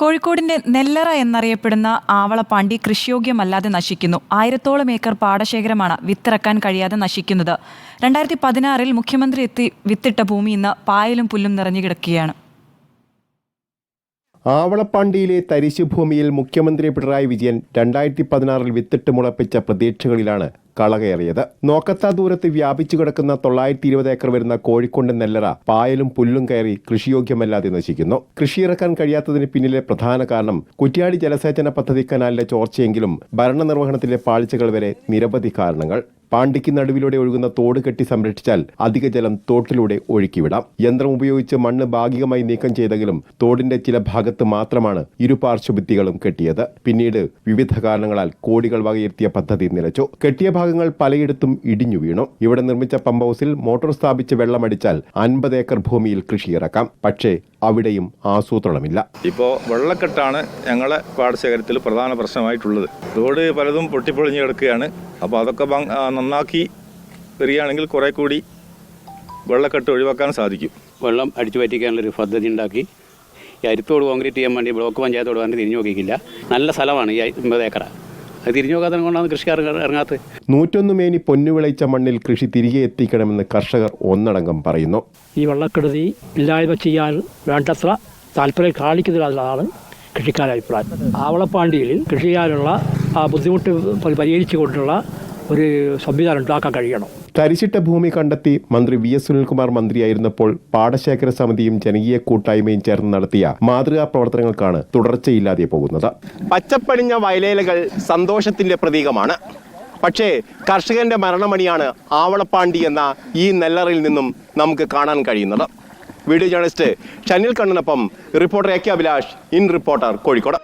കോഴിക്കോടിന്റെ നെല്ലറ എന്നറിയപ്പെടുന്ന ആവളപ്പാണ്ടി കൃഷിയോഗ്യമല്ലാതെ നശിക്കുന്നു. ആയിരത്തോളം ഏക്കർ പാടശേഖരമാണ് വിത്തിറക്കാൻ കഴിയാതെ നശിക്കുന്നത്. രണ്ടായിരത്തി പതിനാറിൽ മുഖ്യമന്ത്രി എത്തി വിത്തിട്ട ഭൂമി ഇന്ന് പായലും പുല്ലും നിറഞ്ഞു കിടക്കുകയാണ്. ആവളപ്പാണ്ടിയിലെ തരിശുഭൂമിയിൽ മുഖ്യമന്ത്രി പിണറായി വിജയൻ രണ്ടായിരത്തി പതിനാറിൽ വിത്തിട്ട് മുളപ്പിച്ച പ്രതീക്ഷകളിലാണ് കളകയറിയത്. നോക്കത്താ ദൂരത്ത് വ്യാപിച്ചു കിടക്കുന്ന തൊള്ളായിരത്തി ഇരുപത് ഏക്കർ വരുന്ന കോഴിക്കോട് നെല്ലറ പായലും പുല്ലും കയറി കൃഷിയോഗ്യമല്ലാതെ നശിക്കുന്നു. കൃഷിയിറക്കാൻ കഴിയാത്തതിന് പിന്നിലെ പ്രധാന കാരണം കുറ്റ്യാടി ജലസേചന പദ്ധതി കനാലിലെ ചോർച്ചയെങ്കിലും ഭരണനിർവഹണത്തിലെ പാളിച്ചകൾ വരെ നിരവധി കാരണങ്ങൾ. പാണ്ടിക്ക് നടുവിലൂടെ ഒഴുകുന്ന തോട് കെട്ടി സംരക്ഷിച്ചാൽ അധിക ജലം തോട്ടിലൂടെ ഒഴുക്കിവിടാം. യന്ത്രം ഉപയോഗിച്ച് മണ്ണ് ഭാഗികമായി നീക്കം ചെയ്തെങ്കിലും തോടിന്റെ ചില ഭാഗത്ത് മാത്രമാണ് ഇരുപാർശ്വഭിത്തികളും കെട്ടിയത്. പിന്നീട് വിവിധ കാരണങ്ങളാൽ കോടികൾ വകയിരുത്തിയ പദ്ധതി നിലച്ചു. കെട്ടിയ ഭാഗങ്ങൾ പലയിടത്തും ഇടിഞ്ഞു വീണു. ഇവിടെ നിർമ്മിച്ച പമ്പ് ഹൗസിൽ മോട്ടോർ സ്ഥാപിച്ച് വെള്ളമടിച്ചാൽ അൻപത് ഏക്കർ ഭൂമിയിൽ കൃഷി കൃഷിയിറക്കാം പക്ഷേ അവിടെയും ആസൂത്രണമില്ല. ഇപ്പോൾ വെള്ളക്കെട്ടാണ് ഞങ്ങളെ പാടശേഖരത്തിൽ പ്രധാന പ്രശ്നമായിട്ടുള്ളത്. തോട് പലതും പൊട്ടിപ്പൊളിഞ്ഞു കിടക്കുകയാണ്. അപ്പോൾ അതൊക്കെ നന്നാക്കി വരികയാണെങ്കിൽ കുറേ കൂടി വെള്ളക്കെട്ട് ഒഴിവാക്കാൻ സാധിക്കും. വെള്ളം അടിച്ചു പറ്റിക്കാനുള്ളൊരു പദ്ധതി ഉണ്ടാക്കി. ഈ അരിത്തോട് കോൺക്രീറ്റ് ചെയ്യാൻ വേണ്ടി ബ്ലോക്ക് പഞ്ചായത്തോട് വേണ്ടി തിരിഞ്ഞു നോക്കിയില്ല നല്ല സ്ഥലമാണ് ഈ അമ്പത് ഏക്കറ. അത് തിരിഞ്ഞു നോക്കാതെ കൊണ്ടാണ് കൃഷിക്കാർ ഇറങ്ങാത്തത്. നൂറ്റൊന്ന് മേനി പൊന്നുവിളയിച്ച മണ്ണിൽ കൃഷി തിരികെ എത്തിക്കണമെന്ന് കർഷകർ ഒന്നടങ്കം പറയുന്നു. ഈ വെള്ളക്കെടുതി ഇല്ലായ്മ ചെയ്യാൻ വേണ്ടത്ര താല്പര്യം കാണിക്കുന്നതിലാണ് കൃഷിക്കാരുടെ അഭിപ്രായം. ആവളപ്പാണ്ടിയിൽ കൃഷി ചെയ്യാനുള്ള ആ ബുദ്ധിമുട്ട് പരിഹരിച്ചു പരിഹരിച്ചുകൊണ്ടുള്ള ഒരു സംവിധാനം ഉണ്ടാക്കാൻ കഴിയണം. തരിശിട്ട ഭൂമി കണ്ടെത്തി മന്ത്രി വി എസ് സുനിൽകുമാർ മന്ത്രിയായിരുന്നപ്പോൾ പാടശേഖര സമിതിയും ജനകീയ കൂട്ടായ്മയും ചേർന്ന് നടത്തിയ മാതൃകാ പ്രവർത്തനങ്ങൾക്കാണ് തുടർച്ചയില്ലാതെ പോകുന്നത്. പച്ചപ്പണിഞ്ഞ വയലേലകൾ സന്തോഷത്തിന്റെ പ്രതീകമാണ്. പക്ഷേ കർഷകന്റെ മരണമണിയാണ് ആവളപ്പാണ്ടി എന്ന ഈ നെല്ലറിൽ നിന്നും നമുക്ക് കാണാൻ കഴിയുന്നത്. Video journalist ഷനിൽ കണ്ണനൊപ്പം reporter A K Abhilash in reporter Kozhikode.